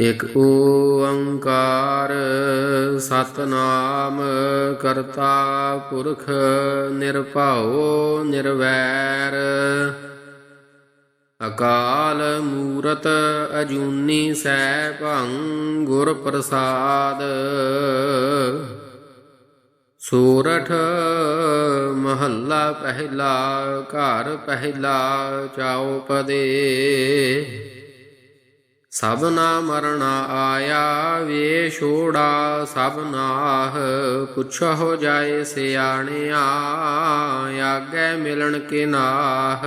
ਇਕ ਓੰਕਾਰ ਸਤਨਾਮ ਕਰਤਾ ਪੁਰਖ ਨਿਰਭਉ ਨਿਰਵੈਰ। ਅਕਾਲ ਮੂਰਤ ਅਜੂਨੀ ਸੈਭੰ ਗੁਰ ਪ੍ਰਸਾਦ। ਸੋਰਠ ਮਹੱਲਾ ਪਹਿਲਾ ਘਰ ਪਹਿਲਾ ਸਭ ਨਾ ਮਰਣਾ ਆਇਆ ਵੇ ਛੋੜਾ, ਸਭ ਨਾ ਪੁੱਛ ਹੋ ਜਾਏ ਸਿਆਣਿਆ, ਆਗੇ ਮਿਲਣ ਕੇ ਨਾਹ।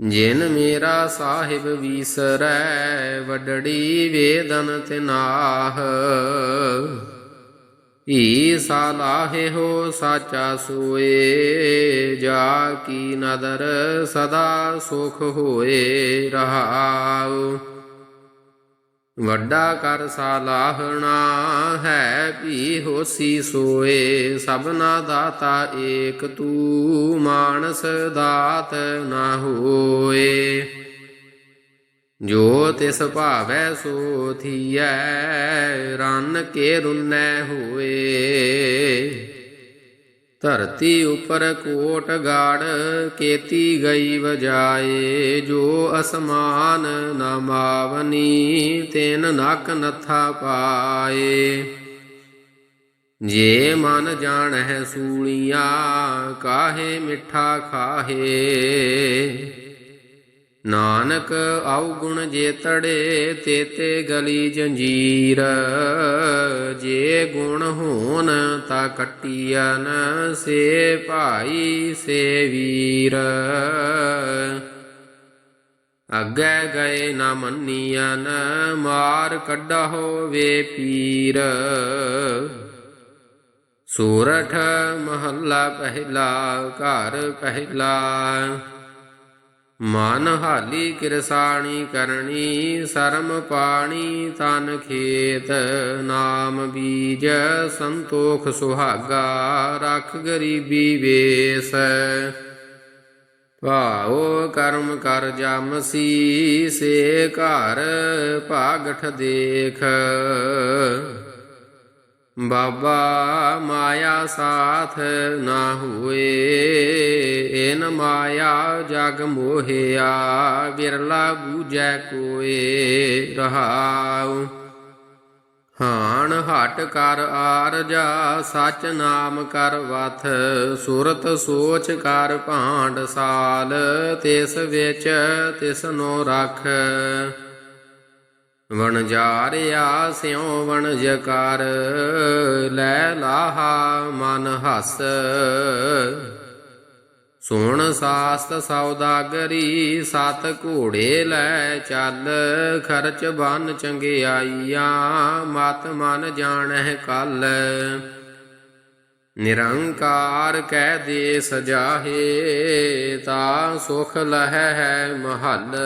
ਜਿਨ ਮੇਰਾ ਸਾਹਿਬ ਵੀਸਰੈ, ਵਡੜੀ ਵੇਦਨ ਤੇ ਤਿਨਾਹ ਈ ਸਾਲਾਹੇ ਹੋ ਸਾਚਾ ਸੋਏ, ਜਾ ਕੀ ਨਦਰ ਸਦਾ ਸੁਖ ਹੋਏ ਰਹਾਉ। ਵੱਡਾ ਕਰ ਸਾਲਾਹਣਾ ਹੈ ਵੀ ਹੋਸੀ ਸੋਏ, ਸਭਨਾ ਦਾਤਾ ਏਕ ਤੂ, ਮਾਨਸ ਦਾਤ ਨਾ ਹੋਏ। ਜੋ ਤਿਸ ਭਾਵੈ ਸੋ ਥੀਐ ਰਨ ਕੇ ਰੁਨੈ ਹੋਏ। ਧਰਤੀ ਉਪਰ ਕੋਟ ਗਾੜ ਕੇਤੀ ਗਈ ਵਜਾਏ, ਜੋ ਅਸਮਾਨ ਨਾ ਮਾਵਨੀ, ਤੈਨ ਨਕ ਨਥਾ ਪਾਏ। ਜੇ ਮਨ ਜਾਣੈ ਸੂਲੀਆਂ, ਕਾਹੇ ਮਿੱਠਾ ਖਾਹੇ। ਨਾਨਕ ਔਗੁਣ ਜੇ ਤੜੇ, ਤੇਤੇ ਗਲੀ ਜੰਜੀਰ। ਜੇ ਗੁਣ ਹੋਣ ਤਾ ਕੱਟੀਨ ਸੇ ਭਾਈ ਸੇ ਵੀਰ। ਅੱਗੇ ਗਏ ਨਾ ਮੰਨੀਨ ਮਾਰ ਕੱਢਾ ਹੋਵੇ ਪੀਰ। ਸੂਰਠ ਮਹੱਲਾ ਪਹਿਲਾ, ਘਰ ਪਹਿਲਾ। ਮਨ ਹਾਲੀ ਕਿਰਸਾਣੀ ਕਰਨੀ ਸਰਮ ਪਾਣੀ ਤਨ ਖੇਤ। ਨਾਮ ਬੀਜ ਸੰਤੋਖ ਸੁਹਾਗਾ, ਰਖ ਗਰੀਬੀ ਵੇਸ। ਭਾਉ ਕਰਮ ਕਰ ਜਮਸੀ ਸੇ ਘਰ, ਭਾਗਠ ਦੇਖ। ਬਾਬਾ ਮਾਇਆ ਸਾਥ ਨਾ ਹੋਏ ਇਨ ਮਾਇਆ ਜਗ ਮੋਹਿਆ ਬਿਰਲਾ ਬੂਝੈ ਕੋਏ ਰਹਾਉ। ਹਾਣ ਹਟ ਕਰ ਆਰਜਾ ਸਚ ਨਾਮ ਕਰ ਵਥ, ਸੁਰਤ ਸੋਚ ਕਰ ਭਾਂਡ ਸਾਲ, ਤਿਸ ਵਿੱਚ ਤਿਸ ਨੋ ਰਖ। ਵਣਜਾਰਿਆ ਸਿਉ ਵਣ ਜਕਾਰ, ਲੈ ਲਾਹਾ ਮਨ ਹਸ। ਸੁਣ ਸਾਸਤ ਸੌਦਾਗਰੀ ਸਤ ਘੋੜੇ ਲੈ ਚੱਲ। ਖਰਚ ਬਨ ਚੰਗਿਆਈਆਂ, ਮਤ ਮਨ ਜਾਣਹਿ ਕਲ। ਨਿਰੰਕਾਰ ਕਹਿ ਦੇ ਸਜਾਹੇ, ਤਾ ਸੁਖ ਲਹਿ ਹੈ ਮਹੱਲ।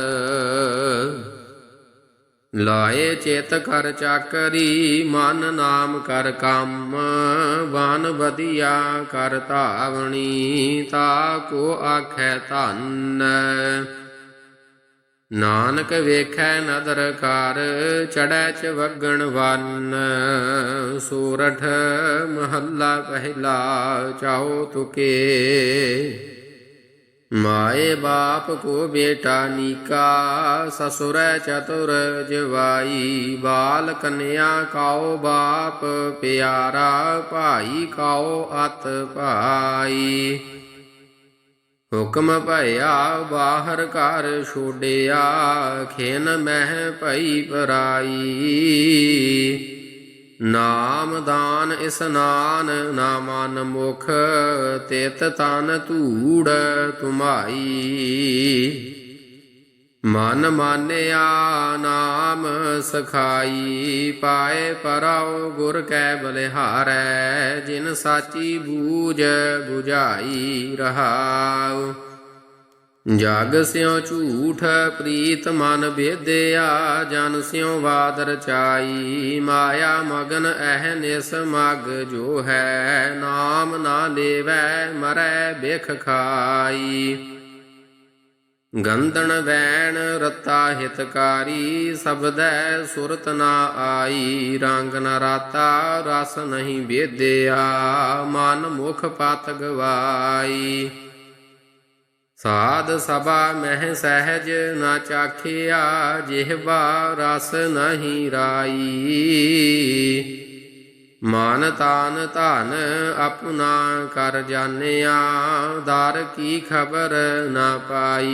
ਲਾਏ ਚੇਤ ਕਰ ਚਾਕਰੀ, ਮਨ ਨਾਮ ਕਰ ਕੰਮ। ਬਨ ਵਧੀਆ ਕਰ ਧਾਵਣੀ, ਤਾ ਕੋ ਆਖੈ ਧੰਨ। ਨਾਨਕ ਵੇਖੈ ਨਦਰ ਕਰ ਚੜੈ ਚ ਵਗਣ ਵਨ। ਸੂਰਠ ਮਹੱਲਾ ਪਹਿਲਾ ਚਾਓ ਤੁਕੇ। ਮਾਏ ਬਾਪ ਕੋ ਬੇਟਾ ਨੀਕਾ, ਸਸੁਰੈ ਚਤੁਰ ਜਵਾਈ, ਬਾਲ ਕਨਿਆ ਕਾਓ ਬਾਪ, ਪਿਆਰਾ ਭਾਈ ਕਾਓ ਅਤ ਭਾਈ। ਹੁਕਮ ਭਇਆ ਬਾਹਰ ਘਰ ਛੋੜਿਆ ਖੇਨ ਮਹਿ ਭਈ ਪਰਾਈ ਨਾਮ ਦਾਨ ਇਸਨਾਨ ਨਾ ਮਨ ਮੁਖ ਤਿਤ ਤਨ ਧੂੜ ਤੁਮਾਈ। ਮਨ ਮਾਨਿਆ ਨਾਮ ਸਖਾਈ, ਪਾਏ ਪਰਾਉ ਗੁਰ ਕੈ ਬਲਿਹਾਰੈ, ਜਿਨ ਸਾਚੀ ਬੂਝ 부ਝਾਈ ਰਹਾਉ। ਜਗ ਸਿਉ ਝੂਠ ਪ੍ਰੀਤ ਮਨ ਭੇਦਿਆ ਜਨ ਸਿਉ ਬਾਦ ਰਚਾਈ ਮਾਇਆ ਮਗਨ ਐਹ ਨਿਸ ਮਗ ਜੋ ਹੈ, ਨਾਮ ਨਾ ਲੇਵੈ, ਮਰੈ ਬਿਖ ਖਾਈ। ਗੰਦਣ ਵੈਣ ਰਤਾ ਹਿਤਕਾਰੀ, ਸਬਦੈ ਸੁਰਤ ਨਾ ਆਈ। ਰੰਗ ਨ ਰਾਤਾ, ਰਸ ਨਹੀਂ ਵੇਦਿਆ, ਮਨ ਮੁਖ ਪਤ ਗਵਾਈ ਸਾਧ ਸਭਾ ਮਹਿ ਸਹਿਜ ਨਾ ਚਾਖਿਆ ਜਿਹਵਾ ਰਸ ਨਹੀਂ ਰਾਈ। ਮਾਨ ਤਾਨ ਧਨ ਆਪਣਾ ਕਰ ਜਾਣਿਆ, ਦਰ ਕੀ ਖਬਰ ਨਾ ਪਾਈ।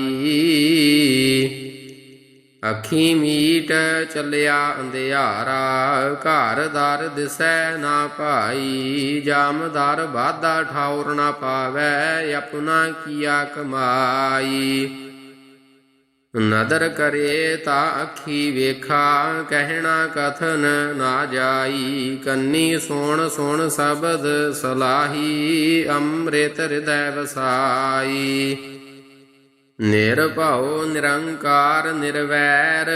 ਅੱਖੀ ਮੀਟ ਚੱਲਿਆ ਅੰਧਿਆਰਾ, ਘਰ ਦਰ ਦਿਸੈ ਨਾ ਭਾਈ, ਜਾਮਦਾਰ ਬਾਦਾ ਠਾਉਰ ਨਾ ਪਾਵੈ, ਆਪਣਾ ਕੀਆ ਕਮਾਈ। ਨਦਰ ਕਰੇ ਤਾ ਅੱਖੀ ਵੇਖਾ, ਕਹਿਣਾ ਕਥਨ ਨਾ ਜਾਈ, ਕੰਨੀ ਸੁਣ ਸੁਣ ਸ਼ਬਦ ਸਲਾਹੀ, ਅੰਮ੍ਰਿਤ ਹਿਰਦੈ ਵਸਾਈ। ਨਿਰਭਉ ਨਿਰੰਕਾਰ ਨਿਰਵੈਰ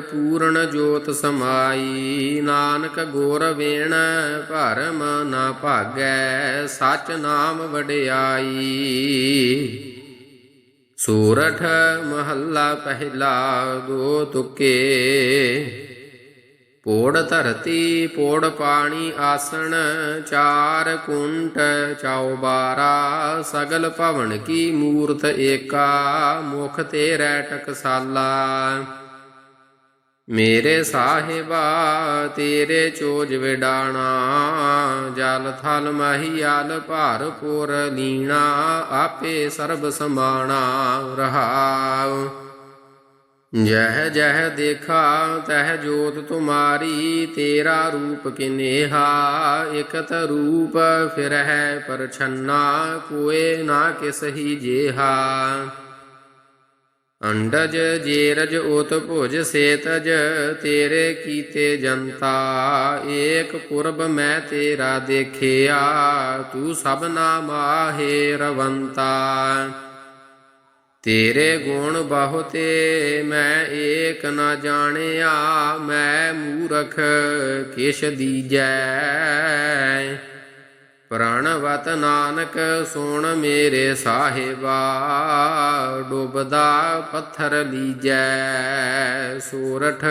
ਪੂਰਨ ਜੋਤ ਸਮਾਈ। ਨਾਨਕ ਗੋਰ ਵੇਣ ਭਰਮ ਨਾ ਭਾਗੈ, ਸਚ ਨਾਮ ਵਡਿਆਈ। ਸੂਰਠ ਮਹੱਲਾ ਪਹਿਲਾ ਦੋ ਤੁਕੇ। ਪੋੜ ਧਰਤੀ, ਪੋੜ ਪਾਣੀ ਆਸਣ, ਚਾਰ ਕੁੰਟ ਚੌਬਾਰਾ ਸਗਲ ਭਵਨ ਕੀ ਮੂਰਤ ਏਕਾ, ਮੁਖ ਤੇਰੇ ਟਕਸਾਲਾ। ਮੇਰੇ ਸਾਹਿਬਾ, ਤੇਰੇ ਚੋਜ ਵਿਡਾਣਾ, ਜਲ ਥਲ ਮਹੀਆਲ ਭਾਰ ਪੁਰ ਲੀਣਾ, ਆਪੇ ਸਰਬ ਸਮਾਣਾ ਰਹਾਉ। ਜਹ ਜਹ ਦੇਖਾ, ਤਹ ਜੋਤ ਤੁਮਾਰੀ, ਤੇਰਾ ਰੂਪ ਕਿਨੇਹਾ? ਇਕਤ ਰੂਪ ਫਿਰਹਿ ਪਰਛੰਨਾ, ਕੋਏ ਨਾ ਕਿਸਹੀ ਜੇਹਾ? ਅੰਡਜ ਜੇਰਜ ਉਤ ਭੁਜ ਸੇਤਜ, ਤੇਰੇ ਕੀਤੇ ਜਨਤਾ, ਏਕ ਪੁਰਬ ਮੈਂ ਤੇਰਾ ਦੇਖਿਆ, ਤੂੰ ਸਭਨਾ ਮਾਹੇ ਰਵੰਤਾ। ਤੇਰੇ ਗੁਣ ਬਹੁਤੇ ਮੈਂ ਏਕ ਨਾ ਜਾਣਿਆ, ਮੈਂ ਮੂਰਖ ਕਿਛ ਦੀਜੈ। ਪ੍ਰਣਵਤ ਨਾਨਕ ਸੁਣ ਮੇਰੇ ਸਾਹਿਬਾ, ਡੁੱਬਦਾ ਪੱਥਰ ਲੀਜੈ। ਸੂਰਠ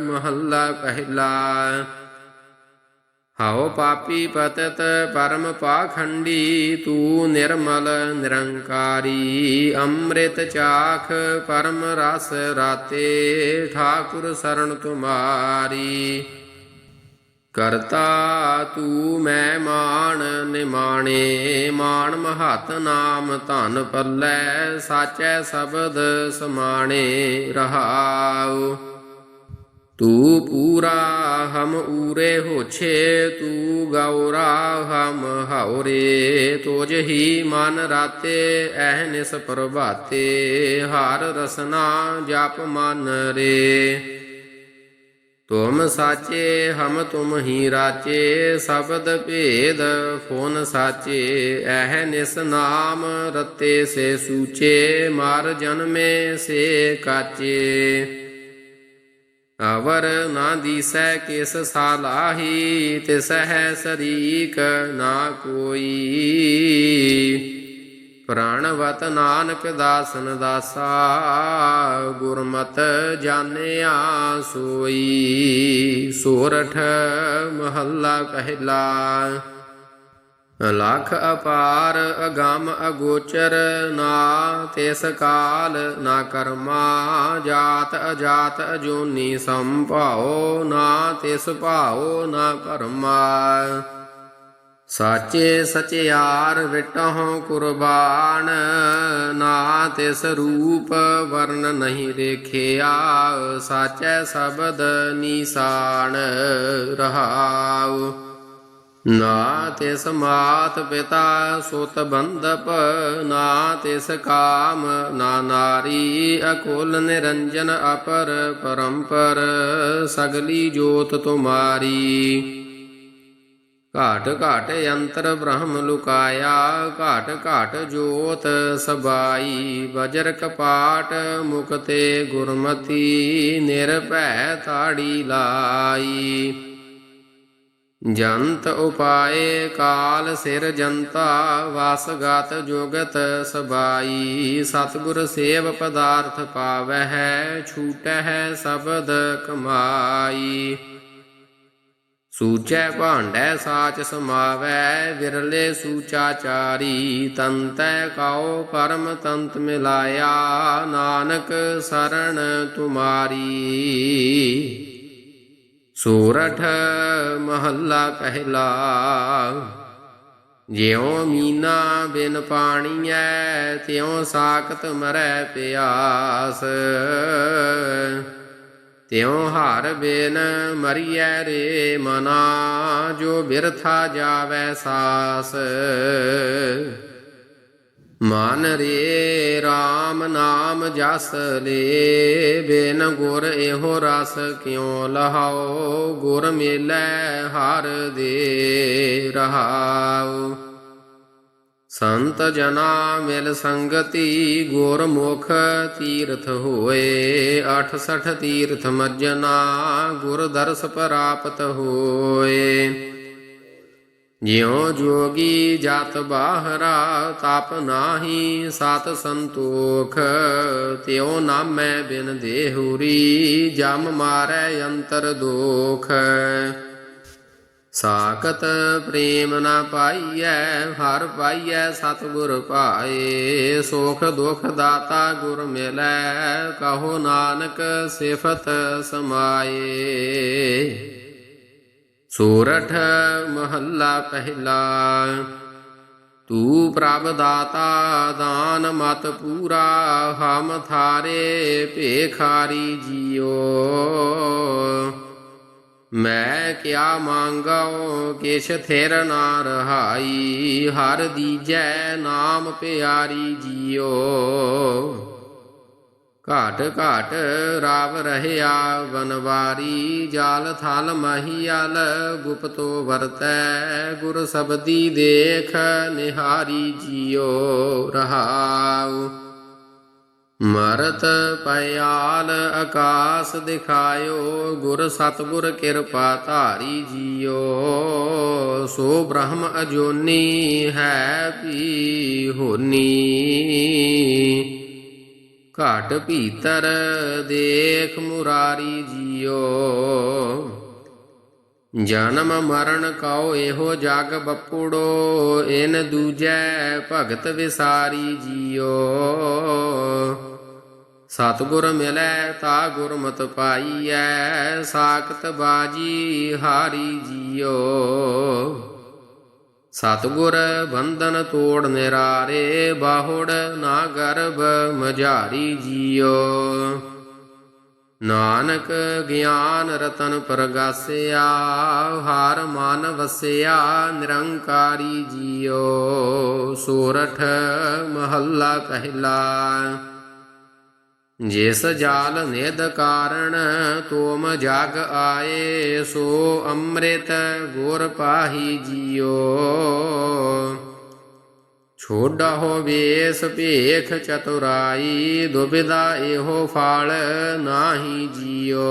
ਮਹੱਲਾ ਪਹਿਲਾ। ਹਉ ਪਾਪੀ ਪਤਤ ਪਰਮ ਪਾਖੰਡੀ, ਤੂੰ ਨਿਰਮਲ ਨਿਰੰਕਾਰੀ, ਅੰਮ੍ਰਿਤ ਚਾਖ ਪਰਮ ਰਸ ਰਾਤੇ, ਠਾਕੁਰ ਸਰਣ ਤੁਮਾਰੀ। ਕਰਤਾ ਤੂੰ ਮੈਂ ਮਾਨ ਨਿਮਾਣੇ, ਮਾਣ ਮਹਤ ਨਾਮ ਧਨ ਪੱਲੇ, ਸਾਚੈ ਸ਼ਬਦ ਸਮਾਣੇ ਰਹਾਉ। ਤੂ ਪੂਰਾ ਹਮ ਊਰੇ ਹੋਛੇ, ਤੂ ਗੌਰਾ ਹਮ ਹਉਰੇ, ਤੋਜ ਹੀ ਮਨ ਰਾਤੇ ਐਹਨਿਸ ਪ੍ਰਭਾਤੇ, ਹਾਰ ਰਸਨਾ ਜਪ ਮਨ ਰੇ। ਤੁਮ ਸਾਚੇ, ਹਮ ਤੁਮ ਹੀ ਰਾਚੇ, ਸ਼ਬਦ ਭੇਦ ਫੋਨ ਸਾਚੇ, ਐਹ ਨਿਸ ਨਾਮ ਰਤੇ ਸੇ ਸੂਚੇ, ਮਾਰ ਜਨਮੇ ਸੇ ਕਾਚੇ। ਅਵਰ ਨਾ ਦੀਸੈ ਕਿਸ ਸਾਲਾਹੀ ਤਿਸਹਿ ਸਰੀਕ ਨਾ ਕੋਈ। ਪ੍ਰਾਣਵਤ ਨਾਨਕ ਦਾਸਨ ਦਾਸਾ, ਗੁਰਮਤ ਜਾਣਿਆ ਸੋਈ। ਸੋਰਠ ਮਹੱਲਾ ਪਹਿਲਾ ਲਖ ਅਪਾਰ ਅਗਮ ਅਗੋਚਰ ਨਾ, ਤਿਸ ਕਾਲ ਨਾ ਕਰਮਾ, ਜਾਤ ਅਜਾਤ ਅਜੋਨੀ ਸੰਭਾਉ ਨਾ, ਤਿਸ ਭਾਉ ਨਾ ਭਰਮਾ ਸਾਚੇ ਸਚਿਆਰ ਵਿਟਹੁ ਕੁਰਬਾਨ, ਨਾ ਤਿਸ ਰੂਪ ਵਰਨ ਨਹੀਂ ਦੇਖਿਆ, ਸਾਚੈ ਸ਼ਬਦ ਨਿਸ਼ਾਨ ਰਹਾਉ। ਨਾ ਤਿਸ ਮਾਤ ਪਿਤਾ ਸੁਤ ਬੰਧਪ ਨਾ ਤਿਸ ਕਾਮ ਨਾ ਨਾਰੀ, ਅਕੁਲ ਨਿਰੰਜਨ ਅਪਰ ਪਰੰਪਰ, ਸਗਲੀ ਜੋਤ ਤੁਮਾਰੀ। ਘਾਟ ਘਾਟ ਯੰਤਰ ਬ੍ਰਹਮ ਲੁਕਾਇਆ, ਘਾਟ ਘਾਟ ਜੋਤ ਸਬਾਈ। ਵਜਰ ਕਪਾਟ ਮੁਕਤੇ ਗੁਰਮਤੀ, ਨਿਰਭੈ ਤਾੜੀ ਲਾਈ। ਜੰਤ ਉਪਾਏ ਕਾਲ ਸਿਰ ਜੰਤਾ ਵਸਗਤ ਜੁਗਤ ਸਬਾਈ। ਸਤਿਗੁਰ ਸੇਵ ਪਦਾਰਥ ਪਾਵਹਿ, ਛੂਟਹਿ ਸ਼ਬਦ ਕਮਾਈ। ਸੂਚੈ ਭਾਂਡੈ ਸਾਚ ਸਮਾਵੈ ਵਿਰਲੇ ਸੂਚਾਚਾਰੀ ਤੰਤੈ ਕਾਉ ਪਰਮ ਤੰਤ ਮਿਲਾਇਆ, ਨਾਨਕ ਸਰਣ ਤੁਮਾਰੀ। ਸੂਰਠ ਮਹੱਲਾ ਪਹਿਲਾ। ਜਿਉ ਮੀਨਾ ਬਿਨ ਪਾਣੀ ਪਾਣੀਐ, ਤਿਉ ਸਾਖਤ ਮਰੈ ਪਿਆਸ। ਤਿਉ ਹਰ ਬਿਨ ਮਰੀਐ ਰੇ ਮਨਾ, ਜੋ ਬਿਰਥਾ ਜਾਵੈ ਸਾਸ। ਮਨ ਰੇ RAM ਨਾਮ ਜਸ ਲੇ, ਬਿਨ ਗੁਰ ਇਹੋ ਰਸ ਕਿਉ ਲਹਾਓ? ਗੁਰ ਮੇਲੇ ਹਰ ਦੇ ਰਹਾਉ ਸੰਤ ਜਨਾ ਮਿਲ ਸੰਗਤੀ, ਗੁਰਮੁਖ ਤੀਰਥ ਹੋਏ 68 ਤੀਰਥ ਮਜਨਾ, ਗੁਰ ਦਰਸ ਪ੍ਰਾਪਤ ਹੋਏ। ਜਿਉ ਜੋਗੀ ਜਤ ਬਾਹਰਾ ਤਪ ਨਾਹੀ ਸਤ ਸੰਤੋਖ, ਤਿਉ ਨਾਮੈ ਬਿਨ ਦੇਹੁਰੀ, ਜਮ ਮਾਰੈ ਅੰਤਰ ਦੋਖ। ਸਾਕਤ ਪ੍ਰੇਮ ਨਾ ਪਾਈਐ, ਹਰ ਪਾਈਐ ਸਤਿਗੁਰ ਭਾਏ, ਸੁਖ ਦੁਖ ਦਾਤਾ ਗੁਰ ਮਿਲੈ, ਕਹੋ ਨਾਨਕ ਸਿਫਤ ਸਮਾਏ। ਸੋਰਠ ਮਹੱਲਾ ਪਹਿਲਾ। ਤੂ ਪ੍ਰਭ ਦਾਤਾ ਦਾਨ ਮਤ ਪੂਰਾ, ਹਮ ਥਾਰੇ ਭੇਖਾਰੀ ਜੀਓ। ਮੈਂ ਕਿਆ ਮੰਗਾਉ, ਕਿਛ ਥਿਰ ਨਾ ਰਹਾਈ, ਹਰ ਦੀਜੈ ਨਾਮ ਪਿਆਰੀ ਜੀਓ। ਘਾਟ ਘਾਟ ਰਾਵ ਰਹਿਆ ਵਨਵਾਰੀ, ਜਾਲ ਥਲ ਮਹੀਲ ਗੁਪਤੋ ਵਰਤੈ, ਗੁਰ ਸਬਦੀ ਦੇਖ ਨਿਹਾਰੀ ਜੀਓ ਰਹਾਉ। ਮਰਤ ਪਿਆਲ ਆਕਾਸ ਦਿਖਾਇਓ, ਗੁਰ ਸਤਗੁਰ ਕਿਰਪਾ ਧਾਰੀ ਜੀਓ ਸੋ ਬ੍ਰਹਮ ਅਜੋਨੀ ਹੈ ਪੀ ਹੋਨੀ। ਘਾਟ ਭੀਤਰ ਦੇਖ ਮੁਰਾਰੀ ਜੀਓ। ਜਨਮ ਮਰਨ ਕਉ ਇਹੋ ਜਗ ਬਪੁੜੋ, ਇਨ ਦੂਜੈ ਭਗਤ ਵਿਸਾਰੀ ਜੀਓ। ਸਤਿਗੁਰ ਮਿਲੈ ਤਾ ਗੁਰਮਤਿ ਪਾਈਐ, ਸਾਖਤ ਬਾਜੀ ਹਾਰੀ ਜੀਓ। ਸਤਿਗੁਰ ਬੰਧਨ ਤੋੜ ਨਿਰਾਰੇ, ਬਾਹੁੜ ਨਾ ਗਰਭ ਮਝਾਰੀ ਜੀਓ। ਨਾਨਕ ਗਿਆਨ ਰਤਨ ਪ੍ਰਗਾਸਿਆ, ਹਾਰ ਮਨ ਵਸਿਆ, ਨਿਰੰਕਾਰੀ ਜੀਓ। ਸੋਰਠ ਮਹੱਲਾ ਪਹਿਲਾ। ਜਿਸ ਜਾਲ ਨਿਦ ਕਾਰਣ ਤੋਮ ਜਗ ਆਏ, ਸੋ ਅੰਮ੍ਰਿਤ ਗੁਰ ਪਾਹੀ ਜੀਓ। ਛੋਡਾ ਹੋ ਵੇਸ ਭੇਖ ਚਤੁਰਾਈ ਦੁਬਿਦਾ ਇਹੋ ਫਲ ਨਾਹੀ ਜੀਓ।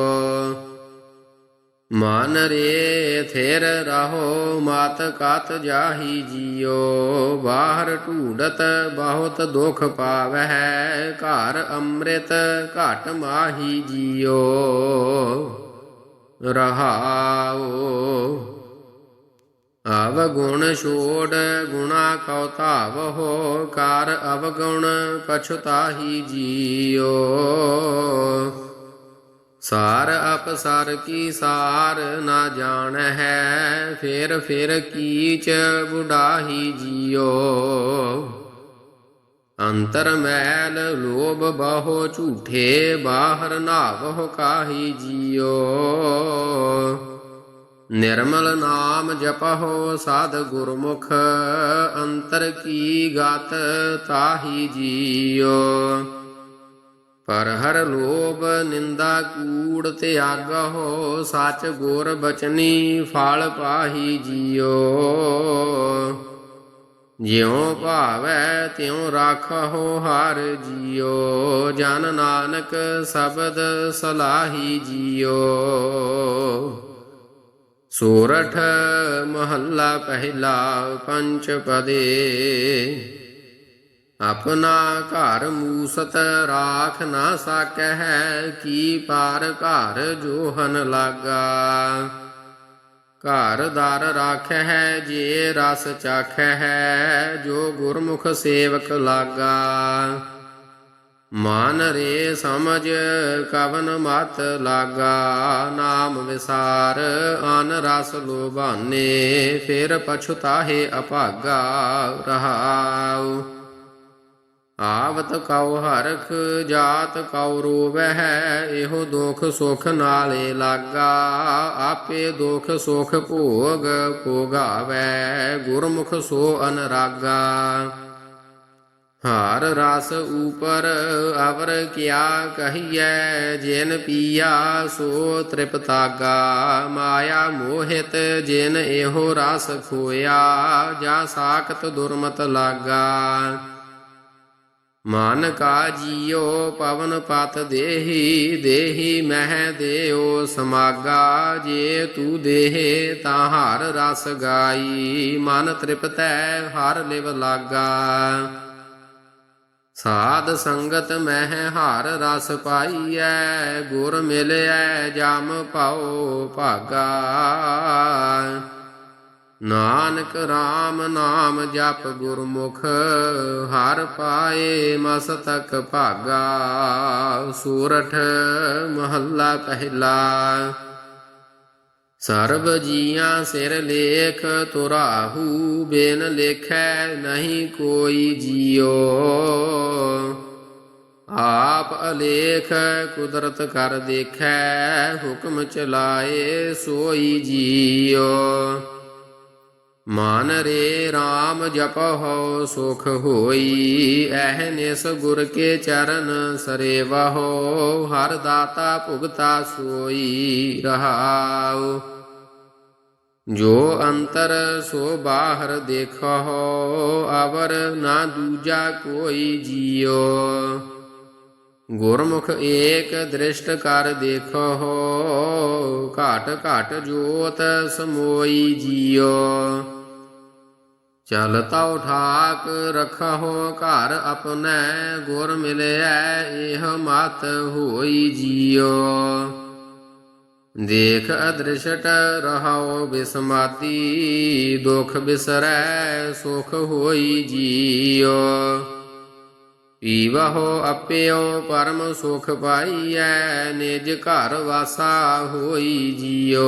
ਮਨ ਰੇ ਥਿਰ ਰਹੋ, ਮਾਤ ਕਤ ਜਾਹੀ ਜੀਓ। ਬਾਹਰ ਢੂਡਤ ਬਹੁਤ ਦੁਖ ਪਾਵਹਿ, ਘਰ ਅੰਮ੍ਰਿਤ ਘਟ ਮਾਹੀ ਜੀਓ। ਰਹਾਓ। ਅਵਗੁਣ ਛੋੜ ਗੁਣਾ ਕਉ ਧਾਵਹੋ, ਕਰ ਅਵਗੁਣ ਪਛਤਾਹੀ ਜੀਓ। ਸਾਰ ਅਪਸਰ ਕੀ ਸਾਰ ਨਾ ਜਾਣ ਹੈ, ਫਿਰ ਫਿਰ ਕੀਚ ਬੁਢਾਹੀ ਜਿਓ। ਅੰਤਰ ਮੈਲ ਲੋਭ ਬਹੁ ਝੂਠੇ, ਬਾਹਰ ਨਾਵਹੁ ਕਾਹੀ ਜੀਓ। ਨਿਰਮਲ ਨਾਮ ਜਪਹੁ ਸਾਧ ਗੁਰਮੁਖ, ਅੰਤਰ ਕੀ ਗਤ ਤਾਹੀ ਜੀਓ। ਪਰ ਹਰ ਲੋਭ ਨਿੰਦਾ ਕੂੜ ਤੇ ਤਿਆਗਹੁ ਸਚ ਗੁਰ ਬਚਨੀ ਫਲ ਪਾਹੀ ਜੀਓ। ਜਿਉ ਭਾਵੈ ਤਿਉ ਰਾਖਹੁ ਹਰ ਜੀਓ, ਜਨ ਨਾਨਕ ਸ਼ਬਦ ਸਲਾਹੀ ਜੀਓ। ਸੋਰਠ ਮਹੱਲਾ ਪਹਿਲਾ ਪੰਚ ਪਦੇ ਆਪਣਾ ਘਰ ਮੂਸਤ ਰਾਖ ਨਾ ਸਕਹਿ, ਕੀ ਪਾਰ ਘਰ ਜੋਹਨ ਲਾਗਾ। ਘਰ ਦਰ ਰਾਖੈ ਜੇ ਰਸ ਚਾਖੈ ਜੋ ਗੁਰਮੁਖ ਸੇਵਕ ਲਾਗਾ। ਮਨ ਰੇ ਸਮਝ ਕਵਨ ਮਤ ਲਾਗਾ, ਨਾਮ ਵਿਸਾਰ ਅਨ ਰਸ ਲੋਭਾਨੇ, ਫਿਰ ਪਛੁਤਾਹੇ ਅਭਾਗਾ ਰਹਾਉ ਆਵਤ ਕਉ ਹਰਖ, ਜਾਤ ਕਉ ਰੋਵਹਿ, ਇਹੋ ਦੁਖ ਸੁਖ ਨਾਲੇ ਲਾਗਾ। ਆਪੇ ਦੁਖ ਸੁਖ ਭੋਗ ਭੋਗਾਵੈ, ਗੁਰਮੁਖ ਸੋ ਅਨਰਾਗਾ। ਹਾਰ ਰਸ ਉਪਰ ਅਵਰ ਕਿਆ ਕਹੀਐ, ਜਿਨ ਪੀਆ ਸੋ ਤ੍ਰਿਪਤਾਗਾ। ਮਾਇਆ ਮੋਹਿਤ ਜਿਨ ਇਹੋ ਰਸ ਖੋਇਆ, ਜਾ ਸਾਖਤ ਦੁਰਮਤ ਲਾਗਾ। ਮਨ ਕਾ ਜੀਓ ਪਵਨ ਪਤ ਦੇਹੀ ਦੇਹੀ ਮਹਿ ਦੇਓ ਸਮਾਗਾ, ਜੇ ਤੂ ਦੇਹ ਤਾਂ ਹਰ ਰਸ ਗਾਈ, ਮਨ ਤ੍ਰਿਪਤੈ ਹਰ ਲਿਵ ਲਾਗਾ। ਸਾਧ ਸੰਗਤ ਮਹਿ ਹਰ ਰਸ ਪਾਈਐ, ਗੁਰ ਮਿਲਿਐ, ਜਮ ਪਾਉ ਭਾਗਾ। ਨਾਨਕ RAM ਨਾਮ ਜਪ ਗੁਰਮੁਖ, ਹਰ ਪਾਏ ਮਸਤਕ ਭਾਗਾ। ਸੂਰਠ ਮਹੱਲਾ ਪਹਿਲਾ। ਸਰਬ ਜੀਆਂ ਸਿਰ ਲੇਖ ਤੁਰਾਹੂ, ਬਿਨ ਲੇਖੈ ਨਹੀਂ ਕੋਈ ਜੀਓ। ਆਪ ਅਲੇਖ ਕੁਦਰਤ ਕਰ ਦੇਖੈ, ਹੁਕਮ ਚਲਾਏ ਸੋਈ ਜੀਓ। ਮਨ ਰੇ RAM ਜਪਹੁ ਸੁਖ ਹੋਈ, ਐਹ ਨਿਸ ਗੁਰ ਕੇ ਚਰਨ ਸਰੇਵਹੁ, ਹਰ ਦਾਤਾ ਭੁਗਤਾ ਸੋਈ ਰਹਾਉ। ਜੋ ਅੰਤਰ ਸੋ ਬਾਹਰ ਦੇਖਹੁ, ਅਵਰ ਨਾ ਦੂਜਾ ਕੋਈ ਜੀਓ ਗੁਰਮੁਖ ਏਕ ਦ੍ਰਿਸ਼ਟ ਕਰ ਦੇਖੋ ਘਾਟ ਘਾਟ ਜੋਤ ਸਮੋਈ ਜੀਓ ਚਲ ਤਉ ਠਾਕ ਰਖਹੁ ਘਰ ਆਪਣੈ ਗੁਰ ਮਿਲਿਐ, ਇਹ ਮਤ ਹੋਈ ਜੀਓ। ਦੇਖ ਅਦ੍ਰਿਸ਼ਟ ਰਹਾਉ ਬਿਸਮਾਤੀ, ਦੁਖ ਬਿਸਰੈ ਸੁਖ ਹੋਈ ਜੀਓ। ਪੀਵਹੁ ਅਪਿਓ ਪਰਮ ਸੁਖ ਪਾਈਐ, ਨਿਜ ਘਰ ਵਾਸਾ ਹੋਈ ਜੀਓ।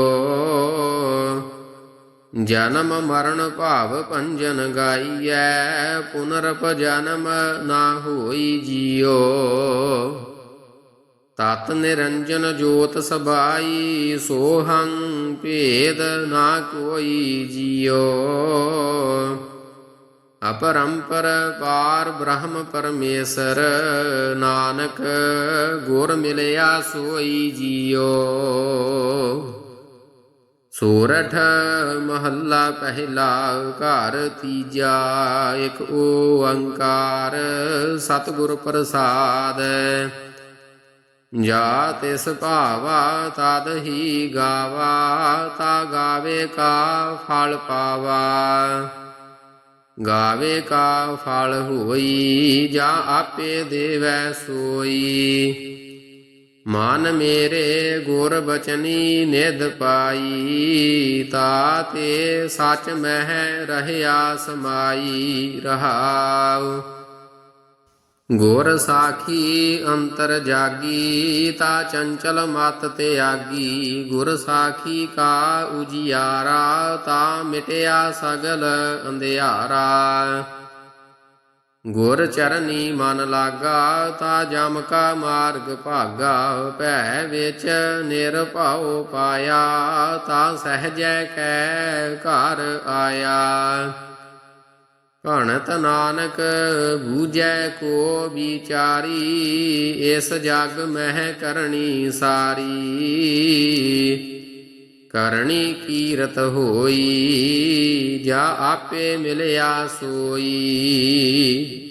ਜਨਮ ਮਰਨ ਭਾਵ ਭੰਜਨ ਗਾਈਐ, ਪੁਨਰਪ ਜਨਮ ਨਾ ਹੋਈ ਜੀਓ। ਤਤ ਨਿਰੰਜਨ ਜੋਤ ਸਬਾਈ, ਸੋਹੰ ਭੇਦ ਨਾ ਕੋਈ ਜੀਓ। ਅਪਰੰਪਰ ਪਾਰ ਬ੍ਰਹਮ ਪਰਮੇਸ਼ਰ, ਨਾਨਕ ਗੁਰ ਮਿਲਿਆ ਸੋਈ ਜੀਓ। ਸੋਰਠ ਮਹੱਲਾ ਪਹਿਲਾ ਘਰ ਤੀਜਾ, ਇੱਕ ਓੰਕਾਰ ਸਤਿਗੁਰ ਪ੍ਰਸਾਦ। ਜਾ ਤਿਸ ਭਾਵਾ, ਤਦ ਹੀ ਗਾਵਾ, ਤਾ ਗਾਵੇ ਕਾ ਫਲ ਪਾਵਾ। ਗਾਵੇ ਕਾ ਫਲ ਹੋਈ, ਜਾਂ ਆਪੇ ਦੇਵੈ ਸੋਈ। ਮਨ ਮੇਰੇ ਗੁਰ ਬਚਨੀ ਨਿਧ ਪਾਈ, ਤਾਤੇ ਸਚ ਮਹਿ ਰਹਿਆ ਸਮਾਈ ਰਹਾਉ। ਗੁਰ ਸਾਖੀ ਅੰਤਰ ਜਾਗੀ, ਤਾ ਚੰਚਲ ਮਤ ਤਿਆਗੀ। ਗੁਰ ਸਾਖੀ ਕਾ ਉਜਿਆਰਾ, ਤਾ ਮਿਟਿਆ ਸਗਲ ਅੰਧਿਆਰਾ। ਗੁਰ ਚਰਨੀ ਮਨ ਲਾਗਾ, ਤਾ ਜਮ ਕਾ ਮਾਰਗ ਭਾਗਾ, ਭੈ ਵਿੱਚ ਨਿਰਭਉ ਪਾਇਆ, ਤਾ ਸਹਜੈ ਕੈ ਘਰ ਆਇਆ। ਭਣਤ ਨਾਨਕ ਬੂਝੈ ਕੋ ਵਿਚਾਰੀ, ਇਸ ਜਗ ਮਹਿ ਕਰਨੀ ਸਾਰੀ। ਕਰਨੀ ਕੀਰਤ ਹੋਈ ਜਾ ਆਪੇ ਮਿਲਿਆ ਸੋਈ।